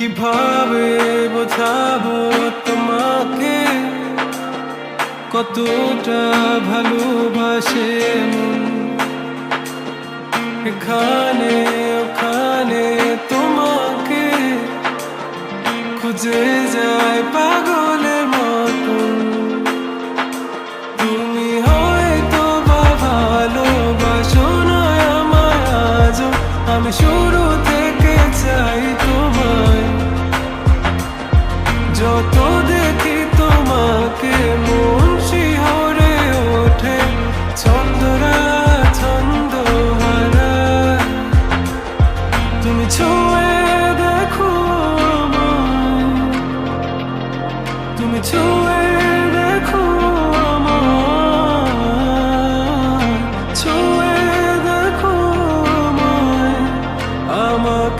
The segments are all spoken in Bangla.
কীভাবে বোঝাবো তোমাকে কতটা ভালোবাসে এখানে ওখানে তোমাকে খুঁজে যায় পাগলের মতন তুমি হয়তো বা ভালোবাসো না আমায় আজও আমি শুরু যত দেখি তোমাকে মন শিহরে ওঠে। ছন্দরা ছন্দ তুমি ছুঁয়ে দেখো তুমি ছুঁয়ে দেখো ছুঁয়ে দেখো আমাকে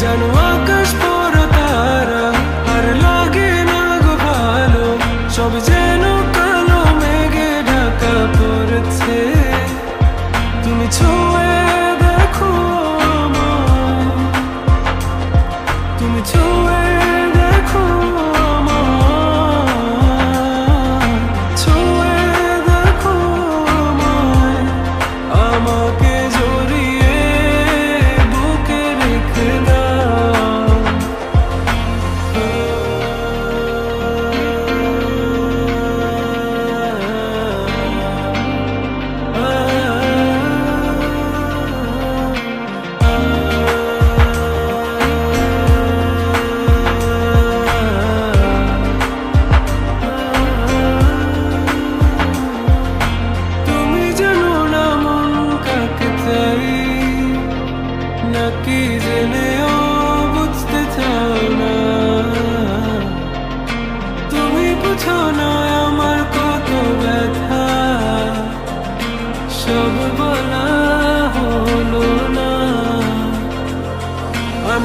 জানো আকাশ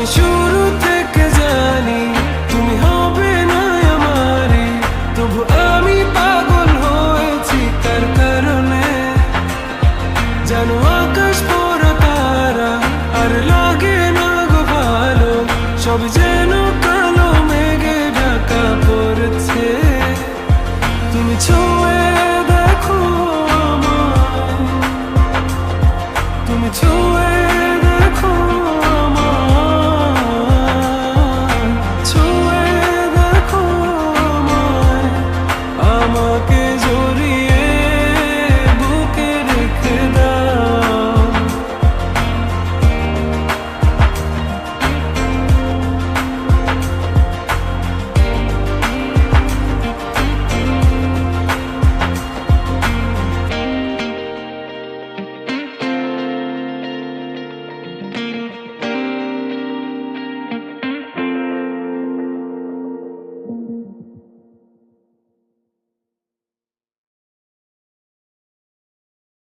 আমি শুরু থেকে জানি তুমি হবে না আমারে। তবু আমি পাগল হয়েছি তার কারণে। জানো আকাশ পড়া তারা, আর লাগে না গো ভালো। সব যেন কালো মেঘে ঢাকা পড়েছে। তুমি ছোঁয়ে দেখো আমার তুমি ছোঁয়ে